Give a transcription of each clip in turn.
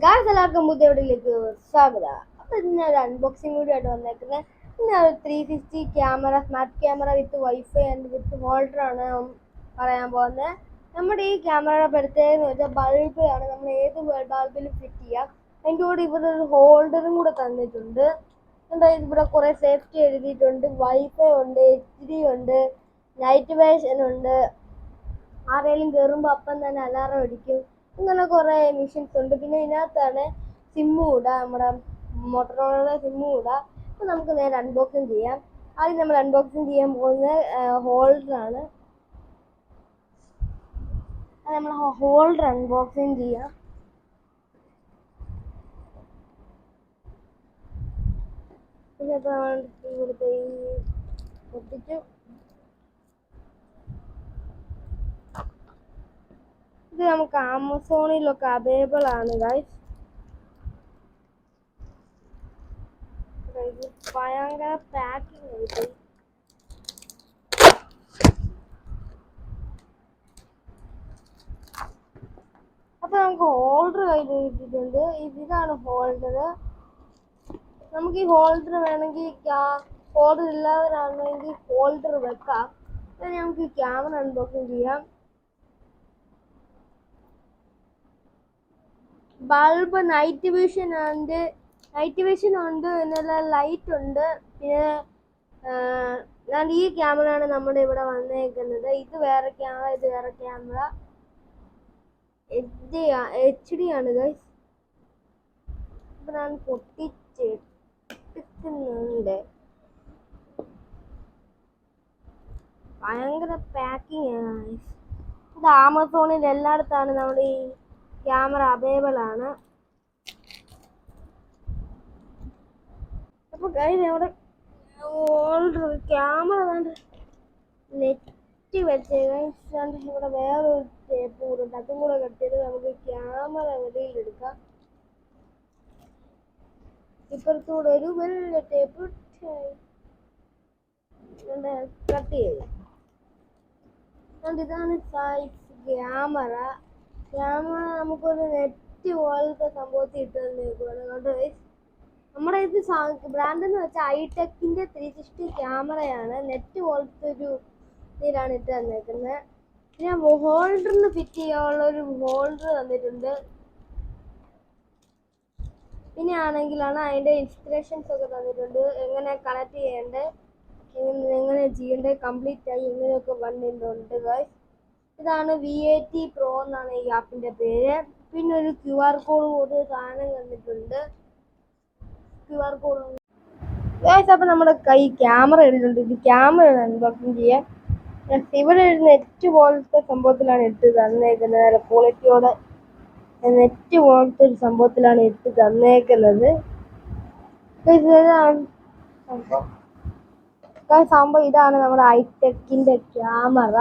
Guys എല്ലാവർക്കും പുതിയ വീഡിയോയിലേക്ക് സ്വാഗതം. അപ്പോൾ ഇന്ന് ഒരു അൺബോക്സിംഗ് വീഡിയോ ആയിട്ട് വന്നേക്കുന്നത് ഇന്ന് ഒരു three sixty camera smart camera with wifi and with holder ആണ് പറയാൻ പോകുന്നത് നമ്മുടെ ഈ ക്യാമറയുടെ പ്രത്യേകത എന്ന് വെച്ചാൽ ബൾബാണ് നമ്മൾ ഏത് ബൾബിലും ഫിറ്റ് ചെയ്യാം. അതിന്റെ കൂടെ ഇവിടെ ഒരു ഹോൾഡറും കൂടെ തന്നിട്ടുണ്ട്. എന്താ ഇവിടെ കുറേ സേഫ്റ്റി എഴുതിയിട്ടുണ്ട്. വൈഫൈ ഉണ്ട് എച്ച് ഡി ഉണ്ട് നൈറ്റ് വേഷൻ ഉണ്ട്. ആരെങ്കിലും കയറുമ്പോൾ അപ്പം തന്നെ അലാറം അടിക്കും. ഇങ്ങനെ കുറേ മെഷീൻസ് ഉണ്ട്. പിന്നെ ഇതിനകത്താണ് സിമ്മും കൂടാ നമ്മുടെ മോട്ടറോളയുടെ സിമ്മും കൂടാ. അപ്പോൾ നമുക്ക് നേരെ അൺബോക്സിങ് ചെയ്യാം. ആദ്യം നമ്മൾ അൺബോക്സിങ് ചെയ്യാൻ പോകുന്നത് ഹോൾഡറാണ് അത് നമ്മൾ ഹോൾഡർ അൺബോക്സിങ് ചെയ്യാം. ഇതിനകത്ത് ഇപ്പോൾ ഇവിടുത്തെ ഈ പൊട്ടിച്ചു ഇത് നമുക്ക് ആമസോണിലൊക്കെ അവൈലബിൾ ആണ് ഗൈസ് ഭയങ്കര പാക്കിംഗ് ആയിട്ട് അപ്പൊ നമുക്ക് ഹോൾഡർ കയ്യിൽ കിട്ടിയിട്ടുണ്ട്. ഇതാണ് ഹോൾഡർ നമുക്ക് ഈ ഹോൾഡർ വേണമെങ്കിൽ ഹോൾഡർ ഇല്ലാതെ ആണെങ്കിൽ ഹോൾഡർ വെക്കാം. നമുക്ക് ക്യാമറ അൺബോക്സിങ് ചെയ്യാം. ബൾബ് നൈറ്റ് വിഷൻ ഉണ്ട് നൈറ്റ് വിഷൻ ഉണ്ട് എന്നുള്ള ലൈറ്റ് ഉണ്ട്. പിന്നെ ഞാൻ ഈ ക്യാമറ ആണ് നമ്മുടെ ഇവിടെ വന്നേക്കുന്നത്. ഇത് വേറെ ക്യാമറ ഇത് വേറെ ക്യാമറ എച്ച് ഡി ആണ് ഗൈസ് ഇപ്പം ഞാൻ പൊട്ടിച്ചെടുക്കുന്നുണ്ട് ഭയങ്കര പാക്കിംഗ് ആണ് ഇത് ആമസോണിൽ എല്ലായിടത്താണ് നമ്മുടെ ഈ ക്യാമറ അവൈലബിൾ ആണ്. അപ്പൊ കഴിഞ്ഞ അവിടെ ഓൾറെഡി ക്യാമറ കണ്ട് നെറ്റ് വെച്ച് ഇവിടെ വേറൊരു ടേപ്പ് കൂടെ ഉണ്ട്. അതും കൂടെ കെട്ടിയത് നമുക്ക് ക്യാമറ വെളിയിലെടുക്കാം ഇപ്പുറത്തൂടെ ഒരു വലിയ ടേപ്പ് കട്ട് ചെയ്ത്. ഇതാണ് സൈസ് ക്യാമറ ക്യാമറ നമുക്കൊരു നെറ്റ് പോലത്തെ സംഭവത്തിൽ ഇട്ട് തന്നേക്കുവാണ് കേട്ടോ നമ്മുടെ ഇത് ബ്രാൻഡ് എന്ന് വെച്ചാൽ ഐടെക്കിന്റെ ത്രീ സിക്സ്റ്റി ക്യാമറയാണ് നെറ്റ് പോലത്തെ ഒരു ഇതിലാണ് ഇട്ട് തന്നേക്കുന്നത് പിന്നെ ഹോൾഡറിന് ഫിറ്റ് ചെയ്യാനുള്ള ഒരു ഹോൾഡർ തന്നിട്ടുണ്ട്. പിന്നെ ആണെങ്കിലാണ് അതിന്റെ ഇൻസ്പിറേഷൻസ് ഒക്കെ തന്നിട്ടുണ്ട്. എങ്ങനെ കണക്ട് ചെയ്യേണ്ടത് എങ്ങനെ ചെയ്യേണ്ടത് കംപ്ലീറ്റ് ആയി ഇങ്ങനെയൊക്കെ വന്നിട്ടുണ്ട് ഗൈസ് ഇതാണ് വി എ ടി പ്രോ എന്നാണ് ഈ ആപ്പിന്റെ പേര്. പിന്നെ ഒരു ക്യു ആർ കോഡ് കൂടി സാധനം കണ്ടിട്ടുണ്ട് ക്യു ആർ കോഡ് അപ്പൊ നമ്മുടെ കൈ ക്യാമറ ഇടുന്നുണ്ട്. ഇത് ക്യാമറ അൺബോക്സിങ് ചെയ്യാൻ. ഇവിടെ ഒരു നെറ്റ് പോലത്തെ സംഭവത്തിലാണ് ഇട്ട് തന്നേക്കുന്നത്. നല്ല ക്വാളിറ്റിയോടെ നെറ്റ് പോലത്തെ ഒരു സംഭവത്തിലാണ് ഇട്ട് തന്നേക്കുന്നത്. സംഭവം. ഇതാണ് നമ്മുടെ ഹൈടെക്കിന്റെ ക്യാമറ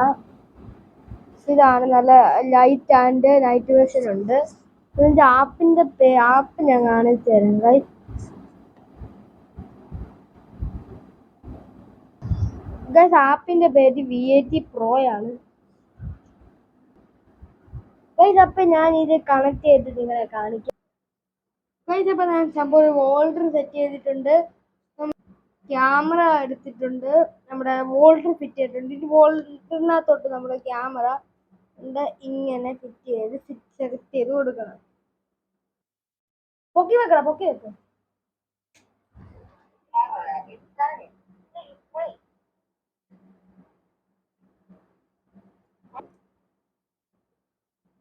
ഇതാണ് നല്ല ലൈറ്റ് ആൻഡ് നൈറ്റ് വേഷൻ ഉണ്ട്. ഇതിന്റെ ആപ്പിന്റെ പേ ആപ്പ് ഞാൻ കാണിച്ചു തരാം ഗൈസ് ഗൈസ് ആപ്പിന്റെ പേര് വി എ ടി പ്രോ ആണ്. ഗൈസ് അപ്പൊ ഞാൻ ഇത് കണക്ട് ചെയ്തിട്ട് നിങ്ങളെ കാണിക്കാം. ഗൈസ് അപ്പൊ ഞാൻ സംഭവം ഒരു വോൾഡർ സെറ്റ് ചെയ്തിട്ടുണ്ട്. ക്യാമറ എടുത്തിട്ടുണ്ട്. നമ്മുടെ വോൾഡർ ഫിറ്റ് ചെയ്തിട്ടുണ്ട്. ഈ വോൾഡറിനകത്തോട്ട് നമ്മുടെ ക്യാമറ എന്താ ഇങ്ങനെ ഫിറ്റ് ചെയ്ത് സെറ്റ് ചെയ്ത് കൊടുക്കണം. പൊക്കി വെക്കണം പൊക്കി വെക്കണം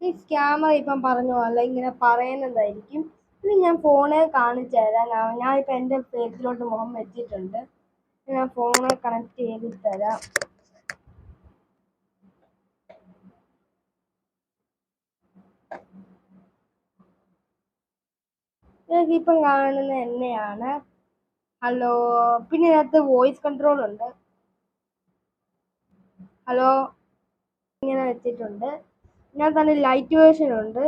ഈ ക്യാമറ ഇപ്പം പറഞ്ഞു അല്ല ഇങ്ങനെ പറയുന്നതായിരിക്കും. ഇനി ഞാൻ ഫോണിൽ കാണിച്ചു തരാം. ഞാൻ ഇപ്പം എന്റെ ഫേസിലോട്ട് മുഖം വെച്ചിട്ടുണ്ട്. ഞാൻ ഫോണിൽ കണക്ട് ചെയ്ത് തരാം. ഇപ്പം കാണുന്നത് എന്നെയാണ്. ഹലോ പിന്നെ ഇതിനകത്ത് വോയിസ് കൺട്രോൾ ഉണ്ട്. ഹലോ ഇങ്ങനെ വെച്ചിട്ടുണ്ട്. ഞാൻ തന്നെ ലൈറ്റ് വേർഷൻ ഉണ്ട്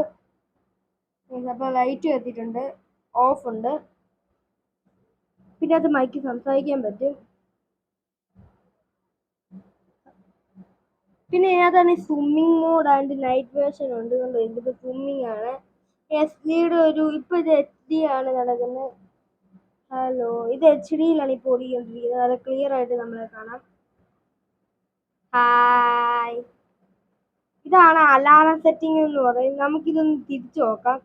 അപ്പോൾ ലൈറ്റ് എത്തിയിട്ടുണ്ട് ഓഫ് ഉണ്ട്. പിന്നെ അത് മൈക്ക് സംസാരിക്കാൻ പറ്റും. പിന്നെ ഇതിനകത്താണ് swimming mode and night version ഉണ്ട്. കണ്ടോ? ഇതിപ്പോൾ സ്വിമ്മിങ് ആണ്. എസ് ഡിയുടെ ഒരു ഇപ്പോൾ ഇത് ആണ് നടക്കുന്നത്. ഹലോ ഇത് എച്ച് ഡിയിലാണ് ഇപ്പോൾ ഓടിക്കൊണ്ടിരിക്കുന്നത് അത് ക്ലിയർ ആയിട്ട് നമ്മൾ കാണാം. ഹായ് ഇതാണ് അലാറം സെറ്റിംഗ് എന്ന് പറയും നമുക്കിതൊന്ന് തിരിച്ചു നോക്കാം.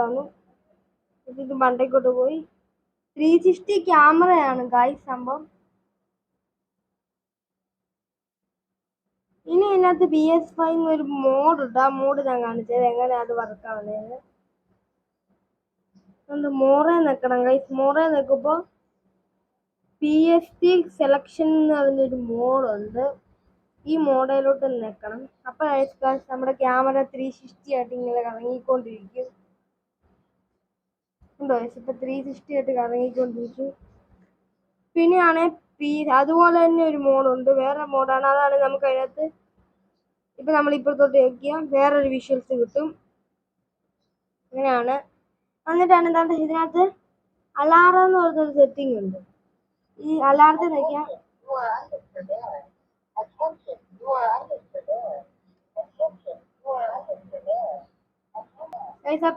വന്നു ഇത് മണ്ടയ്ക്കോട്ട് പോയി. ത്രീ സിക്സ്റ്റി ക്യാമറയാണ് ഗായ് സംഭവം. ഇനി ഇതിനകത്ത് ബി എസ് ഫൈവ് ഒരു മോഡ് ഉണ്ട്. ആ മോഡ് ഞാൻ കാണിച്ചത് എങ്ങനെയാണ് അത് വർക്ക് ആവുന്നത്? മോറെ നിൽക്കണം ഗൈസ് മോറെ നിൽക്കുമ്പോൾ പി എസ് ടി സെലക്ഷൻ എന്ന് പറഞ്ഞൊരു മോഡുണ്ട് ഈ മോഡലിലോട്ട് നിൽക്കണം ഗൈസ് നമ്മുടെ ക്യാമറ ത്രീ സിക്സ്റ്റി ആയിട്ട് ഇങ്ങനെ കറങ്ങിക്കൊണ്ടിരിക്കും. ഉണ്ടോ ഗൈസ് ഇപ്പോൾ ത്രീ സിക്സ്റ്റി ആയിട്ട് കറങ്ങിക്കൊണ്ടിരിക്കും. പിന്നെയാണ് പി അതുപോലെ തന്നെ ഒരു മോഡുണ്ട്. വേറെ മോഡാണ്. അതാണ് നമുക്ക് അതിനകത്ത് ഇപ്പം നമ്മൾ ഇപ്പുറത്തോട്ട് നോക്കിയാൽ വേറൊരു വിഷ്വൽസ് കിട്ടും. അങ്ങനെയാണ്. എന്നിട്ടാണ് എന്താണ് ഇതിനകത്ത് അലാറം എന്ന് പറഞ്ഞൊരു സെറ്റിംഗ് ഉണ്ട്. ഈ അലാറത്തിൽ നോക്കിയാൽ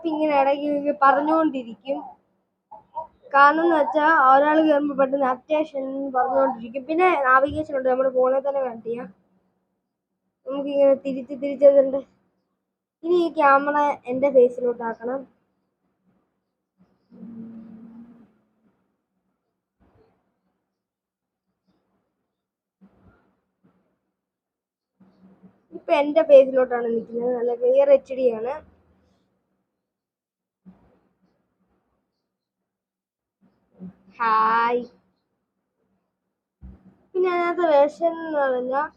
ഇങ്ങനെ ഇടയ്ക്ക് പറഞ്ഞുകൊണ്ടിരിക്കും. കാരണം എന്ന് വെച്ചാൽ ഒരാൾ കയറുമ്പോൾ പെട്ടെന്ന് അത്യാവശ്യം പറഞ്ഞുകൊണ്ടിരിക്കും പിന്നെ നാവിഗേഷൻ ഉണ്ട്. നമ്മുടെ ഫോണിൽ തന്നെ കണക്ട് ചെയ്യാം. നമുക്കിങ്ങനെ തിരിച്ച് തിരിച്ചതുണ്ട് ഇനി ഈ ക്യാമറ എന്റെ ഫേസിലോട്ട് ആക്കണം. ഇപ്പൊ എന്റെ ഫേസിലോട്ടാണ് നിൽക്കുന്നത് നല്ല ക്ലിയർ എച്ച് ഡി ആണ്. ഹായ് പിന്നെ അതിനകത്ത് വേർഷൻ എന്ന് പറഞ്ഞാൽ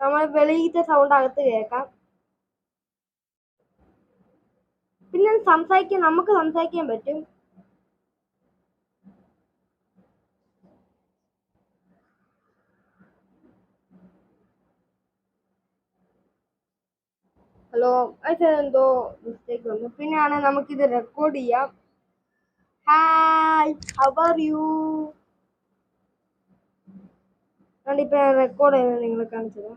നമ്മൾ വെളിയിലത്തെ സൗണ്ട് അകത്ത് കേൾക്കാം. പിന്നെ സംസാരിക്കാൻ നമുക്ക് സംസാരിക്കാൻ പറ്റും. ഹലോ അതെന്തോ മിസ്റ്റേക്ക് വന്നു. പിന്നെയാണ് നമുക്കിത് റെക്കോർഡ് ചെയ്യാം. ഹായ് ഹവർ യു അതുകൊണ്ട് ഇപ്പം ഞാൻ റെക്കോർഡ് ചെയ്യുന്നത് നിങ്ങളെ കാണിച്ചത്.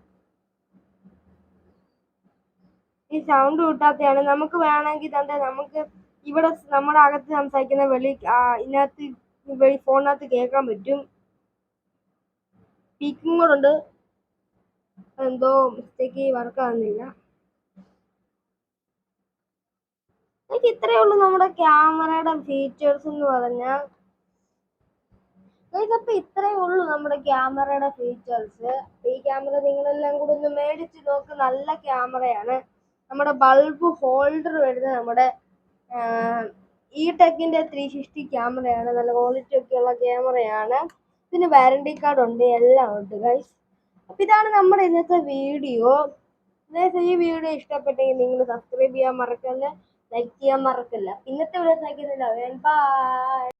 ഈ സൗണ്ട് കിട്ടാത്തതാണ് നമുക്ക് വേണമെങ്കിൽ തന്നെ നമുക്ക് ഇവിടെ നമ്മുടെ അകത്ത് സംസാരിക്കുന്ന വെളി ഇതിനകത്ത് വെളി ഫോണിനകത്ത് കേൾക്കാൻ പറ്റും. സ്പീക്കിംഗ് ഉണ്ട്. എന്തോ മിസ്റ്റേക്ക് വർക്ക് എനിക്ക് ഇത്രയേ ഉള്ളൂ നമ്മുടെ ക്യാമറയുടെ ഫീച്ചേഴ്സ് എന്ന് പറഞ്ഞാൽ. ഇതപ്പോൾ ഇത്രയേ ഉള്ളൂ നമ്മുടെ ക്യാമറയുടെ ഫീച്ചേഴ്സ് ഈ ക്യാമറ നിങ്ങളെല്ലാം കൂടെ ഒന്ന് മേടിച്ച് നോക്ക്. നല്ല ക്യാമറയാണ്. നമ്മുടെ ബൾബ് ഹോൾഡർ വരുന്നത് നമ്മുടെ ഈ ടെക്കിന്റെ ത്രീ സിക്സ്റ്റി ക്യാമറയാണ്. നല്ല ക്വാളിറ്റി ഒക്കെ ഉള്ള ക്യാമറയാണ്. ഇതിന് വാറണ്ടി കാർഡ് ഉണ്ട്. എല്ലാം ഉണ്ട് ഗൈസ് അപ്പോൾ ഇതാണ് നമ്മുടെ ഇന്നത്തെ വീഡിയോ ഈ വീഡിയോ ഇഷ്ടപ്പെട്ടെങ്കിൽ നിങ്ങൾ സബ്സ്ക്രൈബ് ചെയ്യാൻ മറക്കല്ലേ. ലൈക്ക് ചെയ്യാൻ മറക്കല്ല. ഇന്നത്തെ വീഡിയോ ബൈ